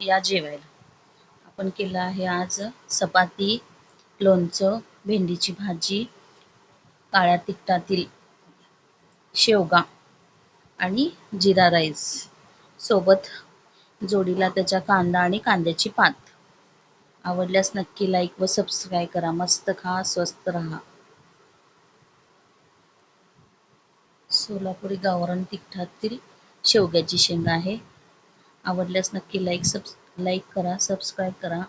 या जेवायला. आपण केलं आहे आज चपाती लोणचं भेंडीची भाजी काळ्या तिखटातील शेवगा आणि जिरा राईस. सोबत जोडीला त्याच्या कांदा आणि कांद्याची पात. आवडल्यास नक्की लाईक व सबस्क्राईब करा. मस्त खा स्वस्त राहा. सोलापुरी गावरान तिखटातील शेवग्याची शेंगा आहे. आवडल्यास नक्की लाइक सब लाइक करा सब्सक्राइब करा.